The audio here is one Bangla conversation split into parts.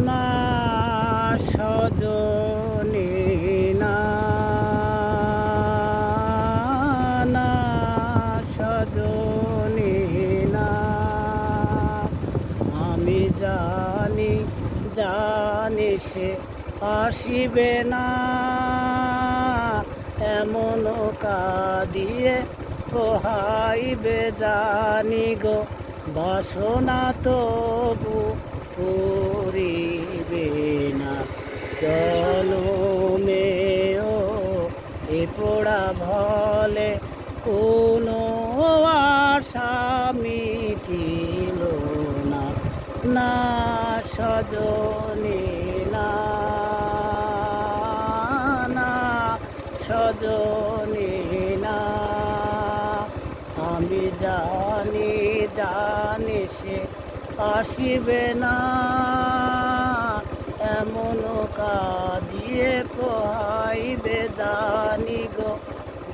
না না আমি জানি জানি সে আসিবে না এমন কাঁদিয়ে পোহাইবে জানি গো বাসনা তবু। করিবে পোড়া ভলে, কোনো আশা মিটিল না না সজনে না না সজনে না। আমি জানি জানি সে আসিবে না, এমন কাঁদিয়ে গো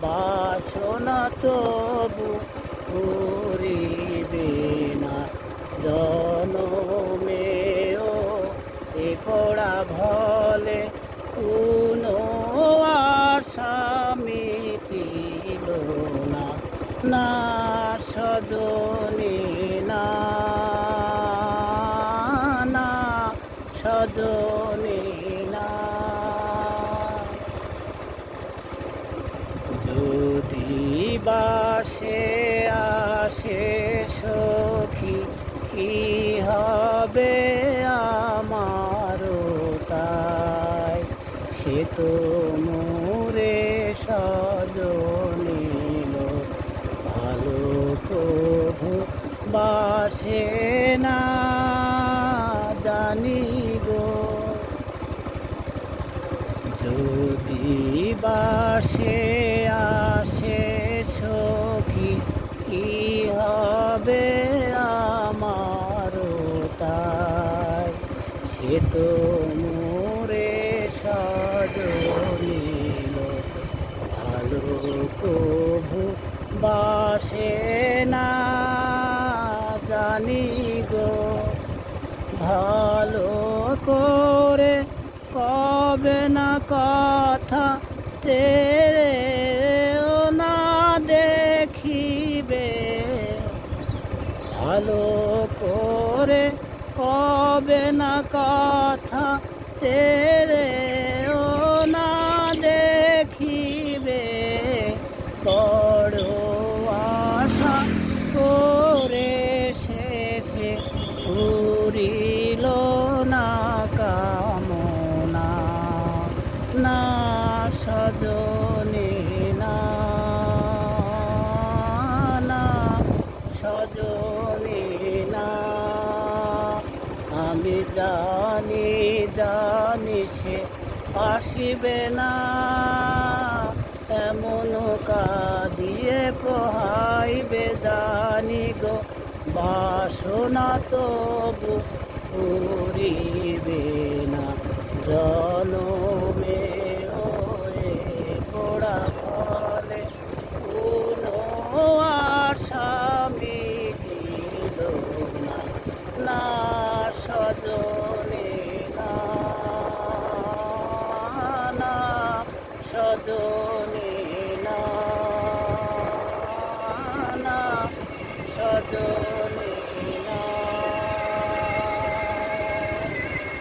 বাসনা তবু করিবে না জনমেও। এ পড়া ভলে কোনো মিটিল না না সজনে না সজনে না যদি বাসে আসে সখী, কি হবে আমারও তাই? সে তো মোরে সজনিল ভালো প্রভু বাসে না জানি গো। যদি বাসে সে তো মোরে সজনিল ভালো প্রভু বাসে না জানি গো। ভালো করে কবে না কথা চেরে না দেখিবে। ভালো করে কবে না কথা চেরে না দেখিবে? বড় আশা করে শেষে পুরিল না কামনা। না সজনে জানি জানি সে আসিবে না। এমন কাঁদিয়ে পোহাইবে জানি গো বাসনা তবু পুরী Yo